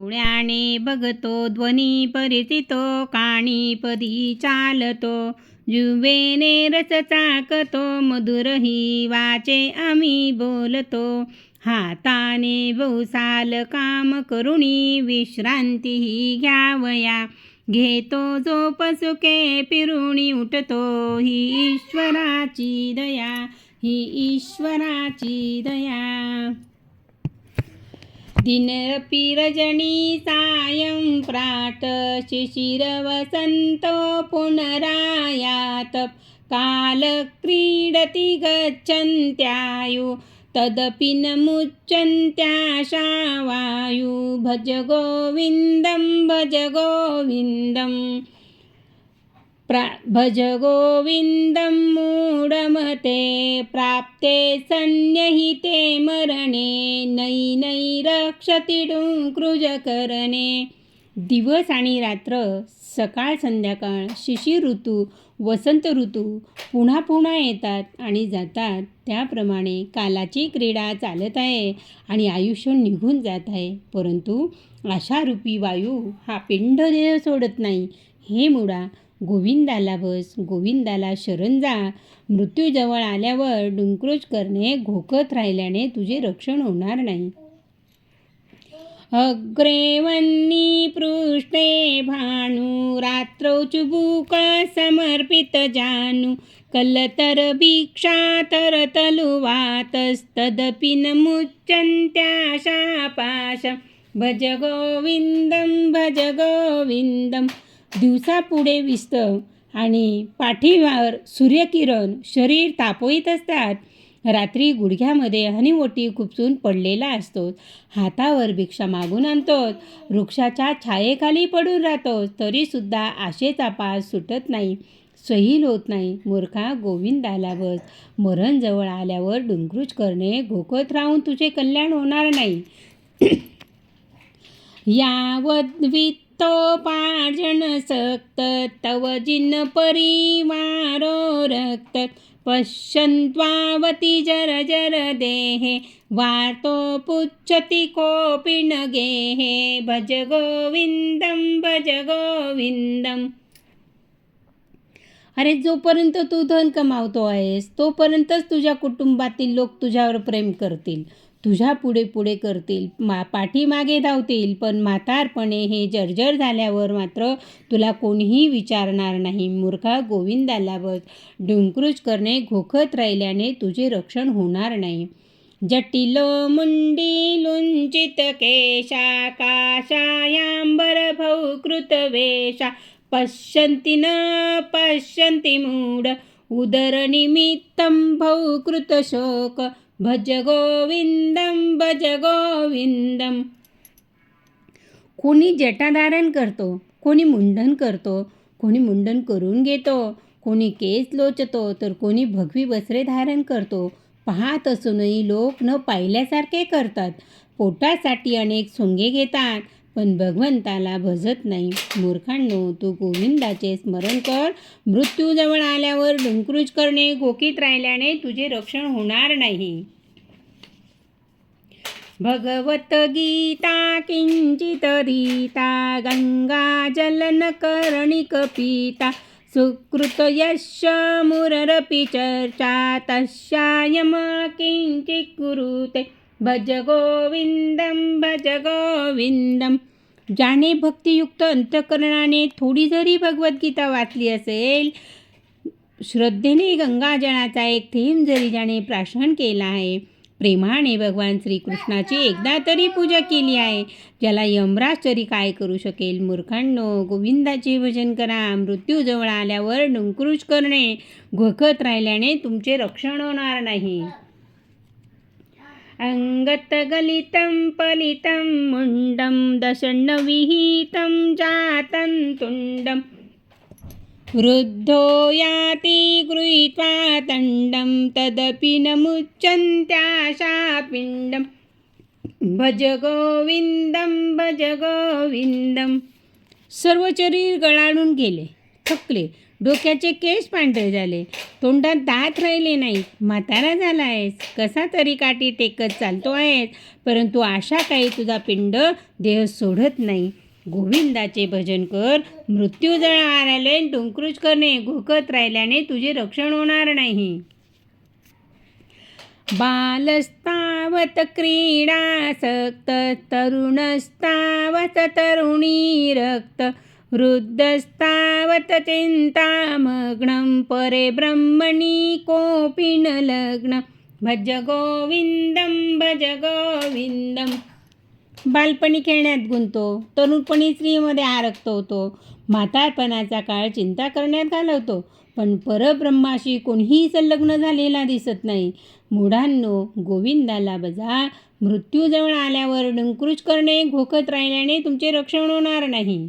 डोळ्याने बघतो ध्वनी परिचितो काणीपदी चालतो. जुवेने रस चाकतो मधुरही वाचे आम्ही बोलतो. हाताने बहुसाल काम करुणी विश्रांतीही घ्यावया. घेतो झोप सुखे पिरुणी उठतो ही ईश्वराची दया ही ईश्वराची दया. दिनरपि रजनी सायं प्राट शिशिरवसन्तो पुनरायात। कालक्रीडति गच्छन्त्यायु तदपि न मुच्यन्त्याशा वायु भज गोविन्दं भज गोविन्दम् प्रा भज गोविन्दं मूढमते प्राप्ते सन्निहिते मरणे नैनै रक्षती रक्षति डुङ्कृजकरणे दिवस आणि रात्र सकाळ संध्याकाळ शिशिर ऋतू वसंत ऋतू पुन्हा पुन्हा येतात आणि जातात. त्याप्रमाणे कालाची क्रीडा चालत आहे आणि आयुष्य निघून जात आहे. परंतु आशारूपी वायू हा पिंड देह सोडत नाही. हे मुळा गोविंदाला बस. गोविंदाला शरण जा. मृत्यूजवळ आल्यावर डुंक्रोज करणे घोकत राहिल्याने तुझे रक्षण होणार नाही. अग्रेवन्नी पृष्ठे भानू. रात्रौ चुबुक समर्पित जानू. कलतर भिक्षा तर तलुवातस्तदपि न मुच्यन्त्याशा पाशं भज गोविन्दं भज गोविन्दं दिवसापुढे विस्तव आणि पाठीवर सूर्यकिरण शरीर तापवीत असतात. रात्री गुडघ्यामध्ये हनीमोठी खुपसून पडलेला असतो. हातावर भिक्षा मागून आणतो वृक्षाच्या छायेखाली पडून राहतो तरीसुद्धा आशेचा पास सुटत नाही. सहील होत नाही. मूर्खा गोविंदाला बस. मरण जवळ आल्यावर डुंकरूच करणे घोकत राहून तुझे कल्याण होणार नाही. तो पाजन सक्त तव जिन परिवारो रक्त. पश्यन्त्वावती जर जर देहे वार्तो पुच्छति कोऽपि न गेहे. भज गोविन्दं भज गोविन्दम् अरे जोपर्यंत तू धन कमावतो आहेस तोपर्यंतच तुझ्या कुटुंबातील लोक तुझ्यावर प्रेम करतील. तुझ्या पुढे पुढे करतील मा पाठीमागे धावतील पण म्हातारपणे हे जर्जर झाल्यावर मात्र तुला कोणीही विचारणार नाही. मूर्खा गोविंदाला बस. डुंक्रूज करणे घोखत राहिल्याने तुझे रक्षण होणार नाही. जटिलो मुंडी लुंचित केशा काशायांबर भौकृत वेशा. पश्यन्ति न पश्यन्ति मूढ उदरनिमित्तं भौकृतशोक भज गोविंदम भज गोविंदम कोणी जटाधारण करतो कोणी मुंडन करतो कोणी मुंडन करून घेतो कोणी केस लोचतो तर कोणी भगवी वस्त्रे धारण करतो पाहत असूनही लोक न पाहिल्यासारखे करतात पोटासाठी अनेक सोंगे घेतात पण भगवंताला भजत नाही. मूर्खांनो तू गोविंदाचे स्मरण कर. मृत्यूजवळ आल्यावर डुंक्रूज करणे गोकीत राहिल्याने तुझे रक्षण होणार नाही. भगवत गीता किंचित रीता गंगा जलन कर्णिक पीता. सुकृत यश मुररपि चर्चा तस्यायम किंचित कुरुते. भज गोविंदम भज गोविंदम. ज्याने भक्तियुक्त अंतकरणाने थोडी जरी भगवद्गीता वाचली असेल श्रद्धेने गंगाजळाचा एक थेंब जरी ज्याने प्राशन केला आहे प्रेमाने भगवान श्रीकृष्णाची एकदा तरी पूजा केली आहे ज्याला यमराज तरी काय करू शकेल? मूर्खांनो गोविंदाचे भजन करा. मृत्यूजवळ आल्यावर डुंकरूज करणे. घोकत राहिल्याने तुमचे रक्षण होणार नाही. अङ्गतगलितं पलितं मुण्डं दशण्णविहितं जातं तुण्डं। वृद्धो याति गृहीत्वा तण्डं तदपि न मुच्यन्त्याशापिण्डं भज गोविन्दं भज गोविन्दं। सर्व शरीर गळाडून गेले थकले डोक्याचे केस पांढरे झाले. तोंडात दात राहिले नाहीत. म्हातारा झाला आहेस कसा तरी काठी टेकत चालतो आहेस. परंतु आशा काही तुझा पिंड देह सोडत नाही. गोविंदाचे भजन कर. मृत्यूजळ आल्याने डोंकरूच करणे. घोकत राहिल्याने तुझे रक्षण होणार नाही. बालस्तावत क्रीडासक्त तरुणस्तावत तरुणी रक्त. वृद्धस्तावत चिंतामग्नं परे ब्रह्मणि कोऽपि न लग्न। भज गोविंदम भज गोविंदम बालपणी खेळण्यात गुंतो तरुणपणी स्त्रीमध्ये आरक्त होतो म्हातारपणाचा काळ चिंता करण्यात घालवतो पण परब्रह्माशी कोणीही संलग्न झालेला दिसत नाही। मुढांनो गोविंदाला बजा मृत्यूजवळ आल्यावर डंकृच करणे घोकत राहिल्याने तुमचे रक्षण होणार नाही।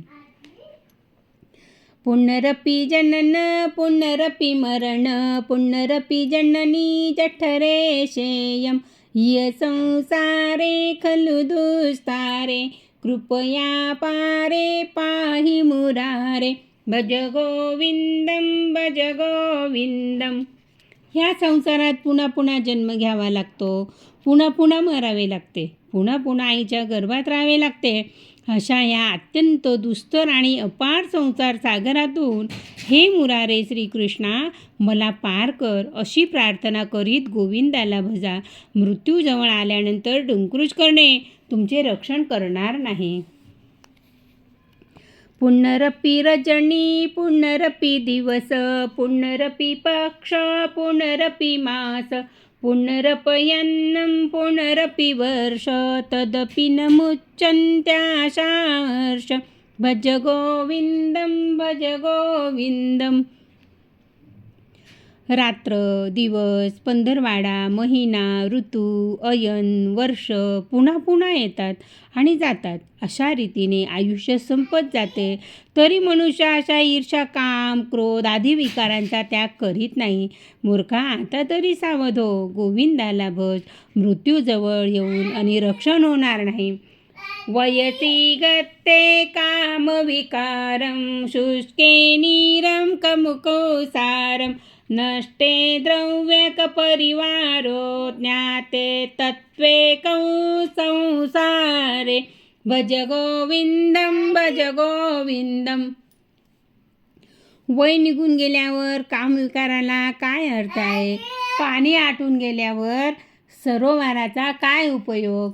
पुनरपी जनन पुनरपि मरण पुनरपि जननी जठरे शेयम य संसारे खलु दुस्तारे कृपया पारे पाहि मुरारे भज गोविंदम भज गोविंदम ह्या संसारात पुन्हा पुन्हा जन्म घ्यावा लागतो. पुन्हा पुन्हा मरावे लागते. पुन्हा पुन्हा आईच्या गर्भात राहावे लागते. अशा या अत्यंत दुस्तर आणि अपार संसार सागरातून हे मुरारे श्रीकृष्णा मला पार कर अशी प्रार्थना करीत गोविंदाला भजा. मृत्यूजवळ आल्यानंतर डुंकरूच करणे तुमचे रक्षण करणार नाही. पुनरपी रजनी पुनरपी दिवस पुनरपी पक्ष पुनरपी मास पुनरपयन्नं पुनरपि वर्ष तदपि न मुच्यन्त्याशार्ष। भज गोविंदम भज गोविंदम रात्र दिवस पंधरवाडा महिना ऋतू अयन वर्ष पुन्हा पुन्हा येतात आणि जातात. अशा रीतीने आयुष्य संपत जाते. तरी मनुष्य अशा ईर्षा काम क्रोध आदी विकारांचा त्याग करीत नाही. मूर्खा आता तरी सावध हो. गोविंदाला भज मृत्यूजवळ येऊन आणि रक्षण होणार नाही. वयसी गत्ते कामविकारं शुष्के नीरं कमुकोसारं नष्टे द्रव्यकपरिवारो ज्ञाते तत्त्वेकौ संसारे भज गोविंदम भज गोविंदम वय निघून गेल्यावर कामविकाराला काय अर्थ आहे? पाणी आटून गेल्यावर सरोवराचा काय उपयोग?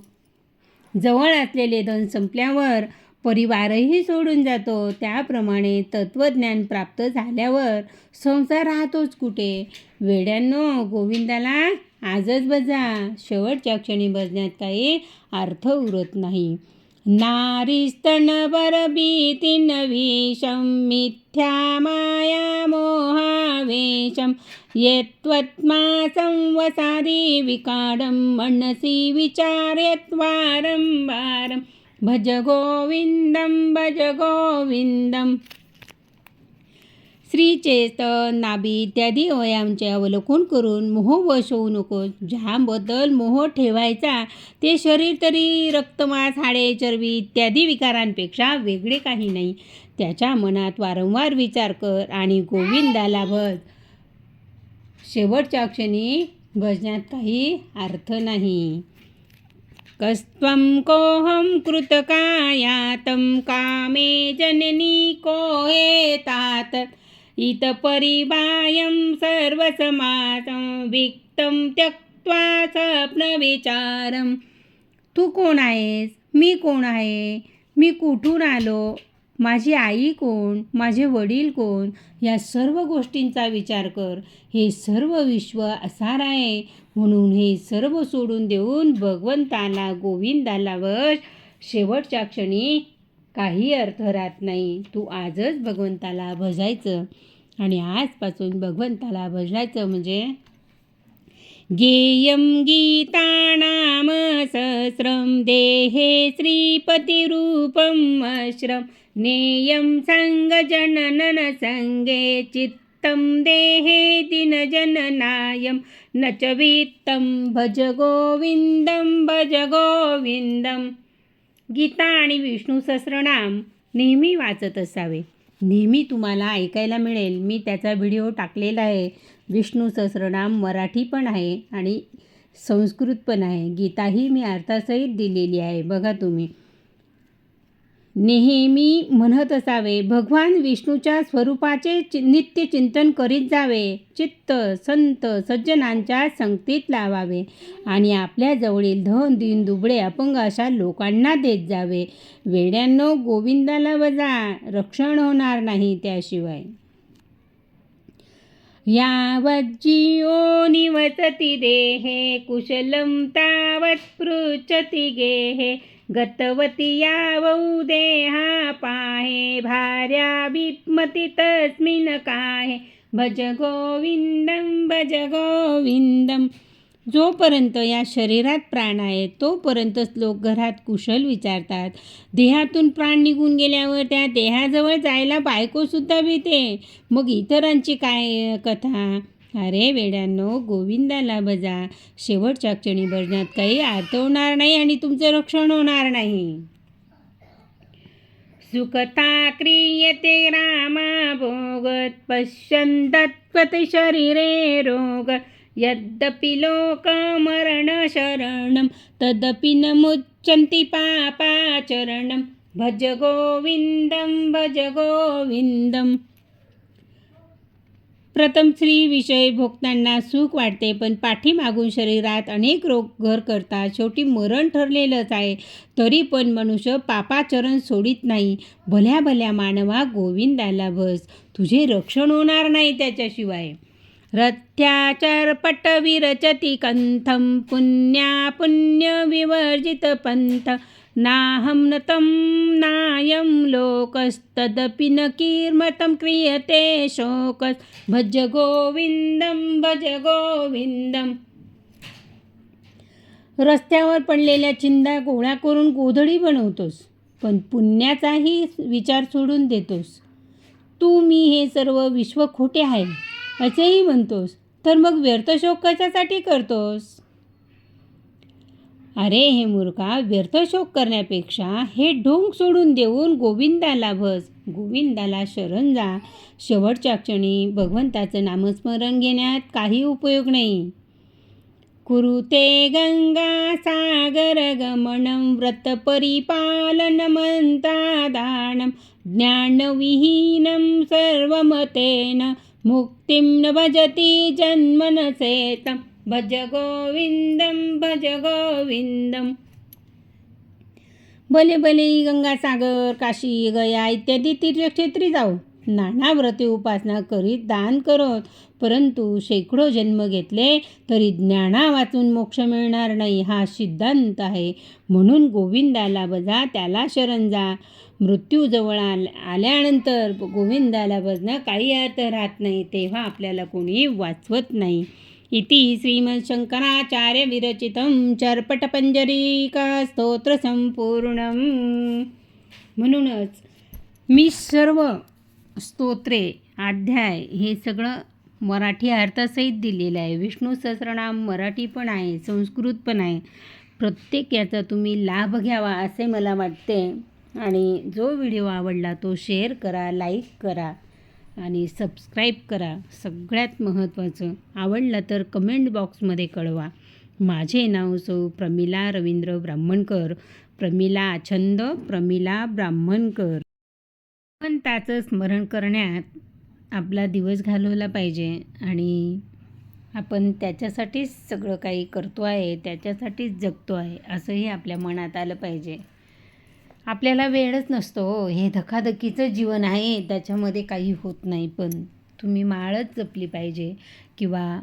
जवळ असलेले धन संपल्यावर परिवारही सोडून जातो. त्याप्रमाणे तत्त्वज्ञान प्राप्त झाल्यावर संसार राहतोच कुठे? वेड्यांनो गोविंदाला आजच बजा. शेवटच्या क्षणी बजण्यात काही अर्थ उरत नाही. नारीस्तन भीतीन विषं मिथ्या माया मोहावेशं यत्त्वत्मा संवसादी विकारं मनसि विचार्यत् वारं वारं भज गोविंदम भज गोविंदम श्रीचेतन नाभी इत्यादी अवयांचे अवलोकन करून मोहवश होऊ नको ज्याबद्दल मोह ठेवायचा ते शरीर तरी रक्तमास हाडे चरबी इत्यादी विकारांपेक्षा वेगळे काही नाही त्याच्या मनात वारंवार विचार कर आणि गोविंदाला भज शेवटच्या क्षणी भजण्यात काही अर्थ नाही कस्त्वं कोऽहं कृतकायातं कामे जननी को हेतात इतपरिबायं सर्वसमासं विक्तं त्यक्त्वा स्वप्नविचारं। तू कोण आहेस? मी कोण आहे? मी कुठून आलो? माझी आई कोण? माझे वडील कोण? या सर्व गोष्टींचा विचार कर. हे सर्व विश्व असार आहे. म्हणून हे सर्व सोडून देऊन भगवंताला गोविंदाला वश शेवटच्या क्षणी काही अर्थ राहत नाही. तू आजच भगवंताला भजायचं. आणि आजपासून भगवंताला भजायचं म्हणजे गेयं गीतानाम सहस्रं देहे श्रीपतिरूपम् अश्रं नेयं सङ्गजननसङ्गे चित्तं देहे दिनजननायं न च वित्तं भज गोविन्दं भज गोविन्दं। गीता आणि विष्णू सहस्रनाम नेहमी वाचत असावे. नेहमी तुम्हाला ऐकायला मिळेल. मी त्याचा व्हिडिओ टाकलेला आहे. विष्णू सहस्रनाम मराठी पण आहे आणि संस्कृत पण आहे. गीताही मी अर्थासहित दिलेली आहे. बघा तुम्ही. नेहमी म्हणत असावे भगवान विष्णूच्या स्वरूपाचे चि नित्य चिंतन करीत जावे. चित्त संत सज्जनांच्या संगतीत लावावे आणि आपल्या जवळील धन दिन दुबळे अपंग अशा लोकांना देत जावे. वेड्यांनो गोविंदाला वजा. रक्षण होणार नाही त्याशिवाय. यावज्जियो निवसति देहे कुशलं तावत् पृच्छति गेहे। गतवती यावौ देहा पाहे भार्या विस्मति तस्मिन् काहे। भज गोविन्दं भज गोविन्दम् जोपर्यंत या शरीरात प्राण आहे तोपर्यंतच लोक घरात कुशल विचारतात. देहातून प्राण निघून गेल्यावर त्या देहाजवळ जायला बायकोसुद्धा भीते मग इतरांची काय कथा? अरे वेड्यांनो गोविंदाला बजा. शेवटच्या क्षणी भजनात काही अर्थ होणार नाही आणि तुमचं रक्षण होणार नाही. सुखता क्रियते रामा भोगत पश्यन्तत्वत शरीरे रोग. यद्यपि लोकमरणशरणं तदपि न मुच्यन्ति पापाचरणं। भज गोविन्दं भज गोविन्दम् प्रथम स्त्री विषय भोगताना सुख वाटते पण पाठीमागून शरीरात अनेक रोग घर करतात. शेवटी मरण ठरलेलंच आहे. तरी पण मनुष्य पापाचरण सोडित नाही. भल्या भल्या मानवा गोविंदाला बस. तुझे रक्षण होणार नाही त्याच्याशिवाय. रथ्याचार पट कंथम पुण्या पुण्य विवर्जित पंथ नाहं न तं नायं लोकस्तदपि न कीर्मतं क्रियते शोकस् भज गोविंदम भज गोविंदम रस्त्यावर पडलेल्या चिंदा गोळा करून गोधडी बनवतोस पण पुण्याचाही विचार सोडून देतोस. तू मी हे सर्व विश्व खोटे आहे. असेही म्हणतोस. तर मग व्यर्थ शोक कशासाठी करतोस? अरे हे मूर्खा व्यर्थ शोक करण्यापेक्षा हे ढोंग सोडून देऊन गोविंदाला भस गोविंदाला शरण जा. शेवटच्या क्षणी भगवंताचं नामस्मरण घेण्यात काही उपयोग नाही. कुरुते गंगा सागर व्रत परिपालन मंता ज्ञानविहीनं सर्वमतेन मुक्तिं न भजति जन्मनसेतं भज गोविंदम भज गोविन्दम् भले भले गंगासागर काशी गया इत्यादी तीर्थक्षेत्री जाऊ। नाना व्रते उपासना करीत दान करत परंतु शेकडो जन्म घेतले तरी ज्ञाना वाचून मोक्ष मिळणार नाही हा सिद्धांत आहे. म्हणून गोविंदाला बजा त्याला शरण जा. मृत्यू जवळ आल आल्यानंतर गोविंदाला बजणं काही अर्थ राहत नाही तेव्हा आपल्याला कोणी वाचवत नाही. इति श्रीमच्छङ्कराचार्य विरचितं चर्पटपंजरीका स्तोत्र संपूर्ण म्हणूनच मी सर्व स्तोत्रे अध्याय हे सगळं मराठी अर्थसहित दिलेलं आहे. विष्णू सहस्रनाम मराठी पण आहे संस्कृत पण आहे. प्रत्येक याचा तुम्ही लाभ घ्यावा असे मला वाटते. आणि जो व्हिडिओ आवडला तो शेअर करा लाईक करा आणि सबस्क्राईब करा. सगळ्यात महत्त्वाचं आवडलं तर कमेंट बॉक्समध्ये कळवा. माझे नाव सौ प्रमिला रवींद्र ब्राह्मणकर. प्रमिला छंद प्रमिला ब्राह्मणकर. पण त्याचं स्मरण करण्यात आपला दिवस घालवला पाहिजे आणि आपण त्याच्यासाठीच सगळं काही करतो आहे त्याच्यासाठीच जगतो आहे असंही आपल्या मनात आलं पाहिजे. आपल्याला वेळच नसतो हो. हे धकाधकीचं जीवन आहे त्याच्यामध्ये काही होत नाही. पण तुम्ही माळच जपली पाहिजे किंवा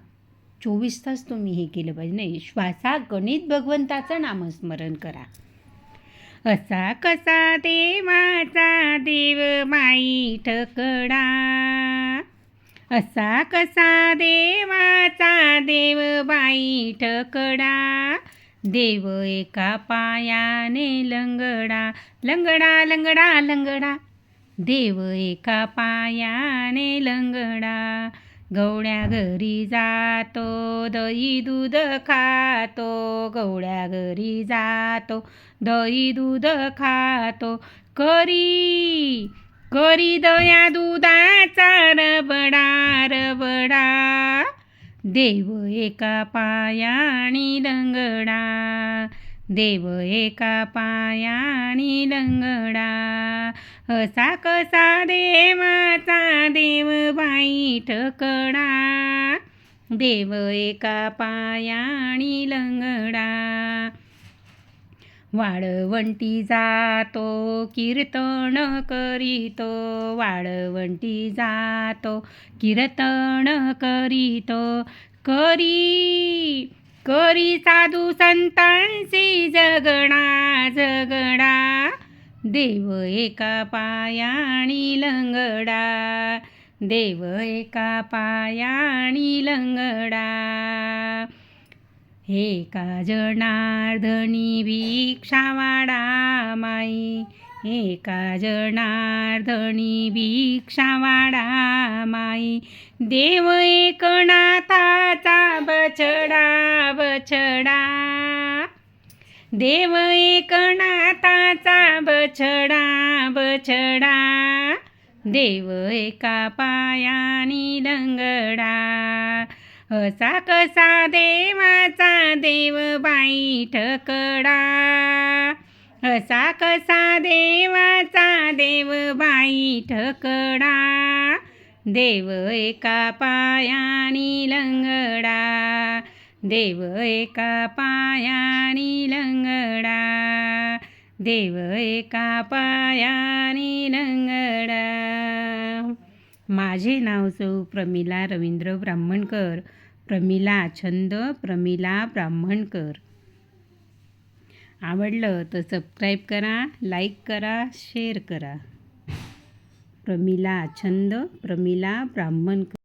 चोवीस तास तुम्ही हे केलं पाहिजे. नाही श्वासा गणित भगवंताचं नामस्मरण करा. असा कसा देवाचा देव माई ठकडा असा कसा देवाचा देव बाई ठकडा देव एका पायाने लंगडा लंगडा लंगडा लंगडा. देव एका पायाने लंगडा. गवळ्या घरी जातो दही दूध खातो. गवळ्या घरी जातो दही दूध खातो. करी करी दया दुधाचा रबडा रबडा. देव एका पायाणी लंगडा. देव एका पायाणी लंगडा. असा कसा देवाचा देव बाई ठकडा. देव एका पायाणी लंगडा. वाळवंटी जातो कीर्तन करीतो. वाळवंटी जातो कीर्तन करीतो. करी करी साधू संतांशी जगणा जगडा देव एका पायाणी लंगडा. देव एका पायाणी लंगडा. एका जनार्दनी भिक्षा वाडा माई. एका जनार्दनी भिक्षा वाडा माई. देव एकनाथाचा बछडा बछडा. देव एकनाथाचा बछडा बछडा. देव एका पायानी लंगडा. असा कसा देवाचा देव बाई ठकडा. असा कसा देवाचा देव बाई ठकडा. देव एका पायानी लंगडा. देव एका पायानी लंगडा. देव एका पायानी लंगडा. माझे नाव सौ प्रमिला रवींद्र ब्राह्मणकर. प्रमिला छंद प्रमिला ब्राह्मणकर. आवडलं तर सबस्क्राईब करा लाईक करा शेअर करा. प्रमिला छंद प्रमिला ब्राह्मणकर